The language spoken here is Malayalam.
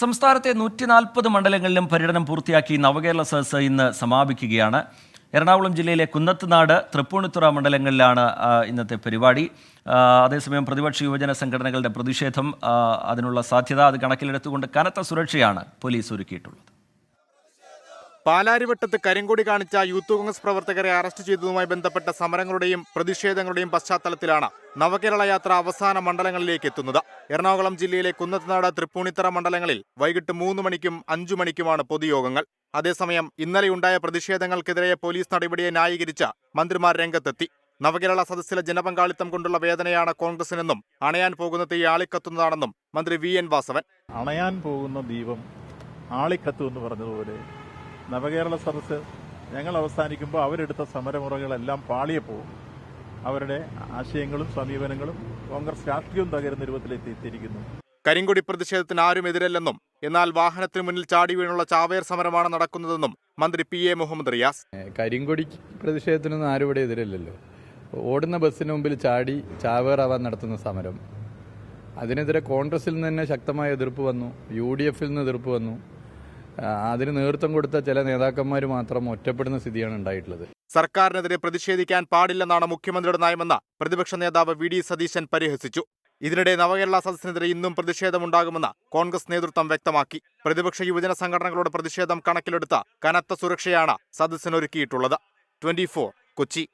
സംസ്ഥാനത്തെ നൂറ്റി നാൽപ്പത് മണ്ഡലങ്ങളിലും പര്യടനം പൂർത്തിയാക്കി നവകേരള സദസ് ഇന്ന് സമാപിക്കുകയാണ്. എറണാകുളം ജില്ലയിലെ കുന്നത്തുനാട് തൃപ്പൂണിത്തുറ മണ്ഡലങ്ങളിലാണ് ഇന്നത്തെ പരിപാടി. അതേസമയം പ്രതിപക്ഷ യുവജന സംഘടനകളുടെ പ്രതിഷേധം അതിനുള്ള സാധ്യത അത് കണക്കിലെടുത്തുകൊണ്ട് കനത്ത സുരക്ഷയാണ് പോലീസ് ഒരുക്കിയിട്ടുള്ളത്. പാലാരിവട്ടത്ത് കരിങ്കൊടി കാണിച്ച യൂത്ത് കോൺഗ്രസ് പ്രവർത്തകരെ അറസ്റ്റ് ചെയ്തതുമായി ബന്ധപ്പെട്ട സമരങ്ങളുടെയും പ്രതിഷേധങ്ങളുടെയും പശ്ചാത്തലത്തിലാണ് നവകേരള യാത്ര അവസാന മണ്ഡലങ്ങളിലേക്ക് എത്തുന്നത്. എറണാകുളം ജില്ലയിലെ കുന്നത്തനാട് തൃപ്പൂണിത്തറ മണ്ഡലങ്ങളിൽ വൈകിട്ട് മൂന്ന് മണിക്കും അഞ്ചു മണിക്കുമാണ് പൊതുയോഗങ്ങൾ. അതേസമയം ഇന്നലെയുണ്ടായ പ്രതിഷേധങ്ങൾക്കെതിരെ പോലീസ് നടപടിയെ ന്യായീകരിച്ച മന്ത്രിമാർ രംഗത്തെത്തി. നവകേരള സദസ്സിലെ ജനപങ്കാളിത്തം കൊണ്ടുള്ള വേദനയാണ് കോൺഗ്രസിനെന്നും അണയാൻ പോകുന്ന തീ ആളിക്കത്തുന്നതാണെന്നും മന്ത്രി വി എൻ വാസവൻ. അണയാൻ പോകുന്ന ദീപം ആളിക്കത്തു എന്ന് പറഞ്ഞതുപോലെ നവകേരള സദസ്സ് ഞങ്ങൾ അവസാനിക്കുമ്പോൾ അവരെടുത്ത സമരമുറകളെല്ലാം പാളിയെ പോകും അവരുടെ ആശയങ്ങളും സമീപനങ്ങളും കോൺഗ്രസ് രാഷ്ട്രീയവും തകരുന്ന രൂപത്തിലെത്തിയിരിക്കുന്നു കരിങ്കൊടി പ്രതിഷേധത്തിന് ആരും എതിരല്ലെന്നും എന്നാൽ വാഹനത്തിന് മുന്നിൽ ചാടി വീണുള്ള ചാവേർ സമരമാണ് നടക്കുന്നതെന്നും മന്ത്രി പി എ മുഹമ്മദ് റിയാസ്. കരിങ്കൊടി പ്രതിഷേധത്തിനൊന്നും ആരും ഇവിടെ എതിരല്ലല്ലോ. ഓടുന്ന ബസ്സിന് മുമ്പിൽ ചാടി ചാവേറാവാൻ നടത്തുന്ന സമരം. അതിനെതിരെ കോൺഗ്രസിൽ നിന്ന് തന്നെ ശക്തമായ എതിർപ്പ് വന്നു യു ഡി എഫിൽ നിന്ന് എതിർപ്പ് വന്നു. അതിന് നേതൃത്വം കൊടുത്ത ചില നേതാക്കന്മാർ മാത്രം ഒറ്റപ്പെടുന്ന സ്ഥിതിയാണ് ഉണ്ടായിട്ടുള്ളത്. സർക്കാരിനെതിരെ പ്രതിഷേധിക്കാൻ പാടില്ലെന്നാണ് മുഖ്യമന്ത്രിയുടെ നയമെന്ന് പ്രതിപക്ഷ നേതാവ് വി ഡി സതീശൻ പരിഹസിച്ചു. ഇതിനിടെ നവകേരള സദസ്സിനെതിരെ ഇന്നും പ്രതിഷേധമുണ്ടാകുമെന്ന് കോൺഗ്രസ് നേതൃത്വം വ്യക്തമാക്കി. പ്രതിപക്ഷ യുവജന സംഘടനകളുടെ പ്രതിഷേധം കണക്കിലെടുത്ത കനത്ത സുരക്ഷയാണ് സദസ്സിനൊരുക്കിയിട്ടുള്ളത്. ട്വന്റി കൊച്ചി.